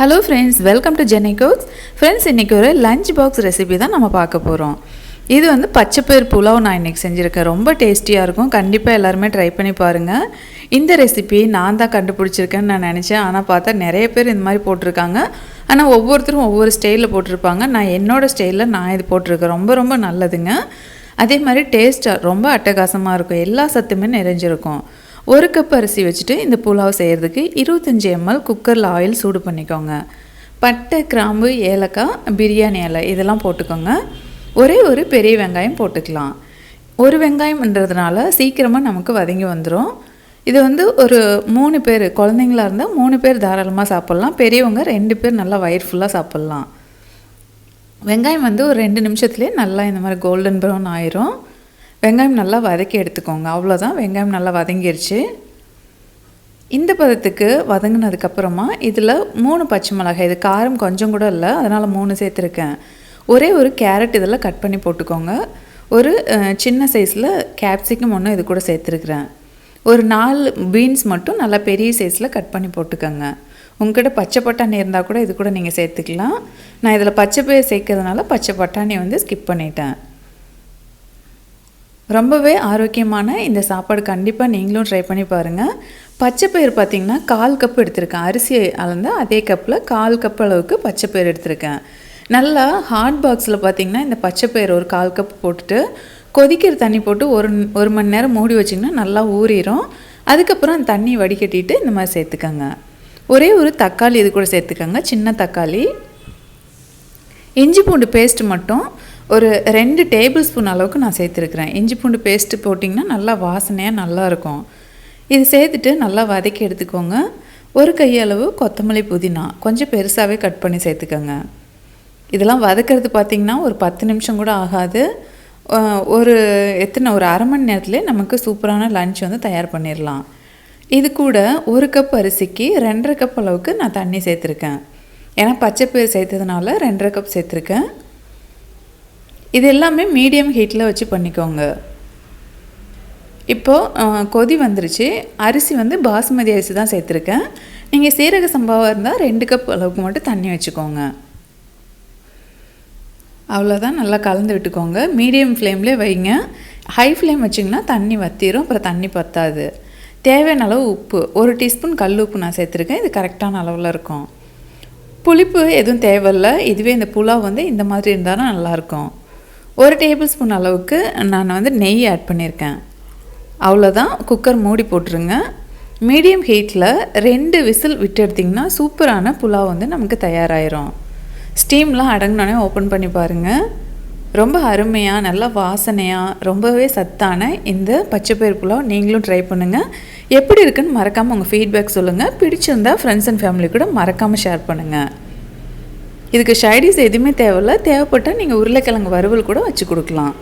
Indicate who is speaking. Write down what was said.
Speaker 1: Hello friends welcome to Jeni cooks friends இன்றைக்கி ஒரு lunch box recipe தான் நம்ம பார்க்க போகிறோம் இது வந்து பச்சைப்பயிர் புலாவ் நான் இன்றைக்கி செஞ்சுருக்கேன். ரொம்ப டேஸ்டியாக இருக்கும். கண்டிப்பாக எல்லாருமே ட்ரை பண்ணி பாருங்கள் இந்த ரெசிபி நான் தான் கண்டுபிடிச்சிருக்கேன்னு நான் நினச்சேன். ஆனால் பார்த்தா நிறைய பேர் இந்த மாதிரி போட்டிருக்காங்க. ஆனால் ஒவ்வொருத்தரும் ஒவ்வொரு ஸ்டைலில் போட்டிருப்பாங்க. நான் என்னோடய ஸ்டைலில் நான் இது போட்டிருக்கேன். ரொம்ப ரொம்ப நல்லதுங்க. அதே மாதிரி டேஸ்ட்டாக ரொம்ப அட்டகாசமாக இருக்கும். எல்லா சத்துமே நிறைஞ்சிருக்கும். ஒரு கப் அரிசி வச்சுட்டு இந்த புலாவ் செய்கிறதுக்கு இருபத்தஞ்சி எம்எல் குக்கரில் ஆயில் சூடு பண்ணிக்கோங்க. பட்டை கிராம்பு ஏலக்காய் பிரியாணி இலை இதெல்லாம் போட்டுக்கோங்க. ஒரே ஒரு பெரிய வெங்காயம் போட்டுக்கலாம். ஒரு வெங்காயம்ன்றதுனால சீக்கிரமாக நமக்கு வதங்கி வந்துடும் இது வந்து ஒரு மூணு பேர் குழந்தைங்களா இருந்தால் மூணு பேர் தாராளமாக சாப்பிட்லாம். பெரியவங்க ரெண்டு பேர் நல்லா வயிறு ஃபுல்லாக சாப்பிட்லாம். வெங்காயம் வந்து ஒரு ரெண்டு நிமிஷத்துலேயே நல்லா இந்த மாதிரி கோல்டன் ப்ரௌன் ஆயிரும். வெங்காயம் நல்லா வதக்கி எடுத்துக்கோங்க. அவ்வளோதான் வெங்காயம் நல்லா வதங்கிருச்சு. இந்த பதத்துக்கு வதங்கினதுக்கப்புறமா இதில் மூணு பச்சை மிளகாய் இது காரம் கொஞ்சம் கூட இல்லை அதனால் மூணு சேர்த்துருக்கேன். ஒரே ஒரு கேரட் இதில் கட் பண்ணி போட்டுக்கோங்க. ஒரு சின்ன சைஸில் கேப்சிகம் ஒன்று இது கூட சேர்த்துருக்குறேன். ஒரு நாலு பீன்ஸ் மட்டும் நல்லா பெரிய சைஸில் கட் பண்ணி போட்டுக்கோங்க. உங்ககிட்ட பச்சை பட்டாணி இருந்தால் கூட இது கூட நீங்கள் சேர்த்துக்கலாம். நான் இதில் பச்சை பயிர் சேர்க்கறதுனால பச்சை பட்டாணி வந்து ஸ்கிப் பண்ணிட்டேன். ரொம்பவே ஆரோக்கியமான இந்த சாப்பாடு கண்டிப்பாக நீங்களும் ட்ரை பண்ணி பாருங்கள் பச்சை பயிர் கால் கப் எடுத்திருக்கேன். அரிசியை அளந்து அதே கப்பில் கால் கப் அளவுக்கு பச்சை பயிர் எடுத்திருக்கேன். நல்லா ஹாட் பாக்ஸில் பார்த்தீங்கன்னா இந்த பச்சை பயிர் ஒரு கால் கப் போட்டுட்டு கொதிக்கிற தண்ணி போட்டு ஒரு ஒரு மணி நேரம் மூடி வச்சிங்கன்னா நல்லா ஊறிடும் அதுக்கப்புறம் அந்த தண்ணி வடிகட்டிட்டு இந்த மாதிரி சேர்த்துக்கோங்க. ஒரே ஒரு தக்காளி இது கூட சேர்த்துக்கோங்க. சின்ன தக்காளி. இஞ்சி பூண்டு பேஸ்ட் மட்டும். ஒரு ரெண்டு டேபிள் ஸ்பூன் அளவுக்கு நான் சேர்த்துருக்குறேன். இஞ்சி பூண்டு பேஸ்ட்டு போட்டிங்கன்னா நல்லா வாசனையாக நல்லா இருக்கும் இது சேர்த்துட்டு நல்லா வதக்கி எடுத்துக்கோங்க. ஒரு கையளவு கொத்தமல்லி புதினா. கொஞ்சம் பெருசாகவே கட் பண்ணி சேர்த்துக்கோங்க. இதெல்லாம் வதக்கிறது பார்த்திங்கன்னா ஒரு பத்து நிமிஷம் கூட ஆகாது. ஒரு எத்தனை ஒரு அரை மணி நேரத்துலேயே நமக்கு சூப்பரான லன்ச் வந்து தயார் பண்ணிடலாம். இது கூட ஒரு கப் அரிசிக்கு ரெண்டரை கப் அளவுக்கு நான் தண்ணி சேர்த்துருக்கேன். ஏன்னா பச்சை பயிர் சேர்த்ததுனால ரெண்டரை கப் சேர்த்துருக்கேன். இது எல்லாமே மீடியம் ஹீட்டில் வச்சு பண்ணிக்கோங்க. இப்போது கொதி வந்துருச்சு. அரிசி வந்து பாஸ்மதி அரிசி தான் சேர்த்துருக்கேன். நீங்கள் சீரக சம்பாவாக இருந்தால் ரெண்டு கப் அளவுக்கு மட்டும் தண்ணி வச்சுக்கோங்க. அவ்வளோதான் நல்லா கலந்து விட்டுக்கோங்க. மீடியம் ஃப்ளேம்லேயே வைங்க. ஹை ஃப்ளேம் வச்சிங்கன்னா தண்ணி வத்திரும் அப்புறம் தண்ணி பத்தாது. தேவையான அளவு உப்பு. ஒரு டீஸ்பூன் கல் உப்பு நான் சேர்த்துருக்கேன். இது கரெக்டான அளவில் இருக்கும். புளிப்பு எதுவும் தேவையில்ல. இதுவே இந்த புலாவ் வந்து இந்த மாதிரி இருந்தாலும் நல்லாயிருக்கும் ஒரு டேபிள் ஸ்பூன் அளவுக்கு நான் வந்து நெய் ஆட் பண்ணியிருக்கேன். அவ்வளோதான். குக்கர் மூடி போட்டுருங்க. மீடியம் ஹீட்டில் ரெண்டு விசில் விட்டு எடுத்திங்கன்னா சூப்பரான புலாவ் வந்து நமக்கு தயாராகிரும் ஸ்டீம்லாம் அடங்கினோடனே ஓப்பன் பண்ணி பாருங்கள் ரொம்ப அருமையாக நல்லா வாசனையாக ரொம்பவே சத்தான இந்த பச்சைப்பயிர் புலாவ் நீங்களும் ட்ரை பண்ணுங்கள் எப்படி இருக்குன்னு மறக்காமல் உங்கள் ஃபீட்பேக் சொல்லுங்கள் பிடிச்சிருந்தா ஃப்ரெண்ட்ஸ் அண்ட் ஃபேமிலி கூட மறக்காமல் ஷேர் பண்ணுங்கள் இதுக்கு ஷைடிஸ் எதுவுமே தேவையில்ல. தேவைப்பட்டால் நீங்கள் உருளைக்கிழங்கு வறுவல் கூட வச்சு கொடுக்கலாம்.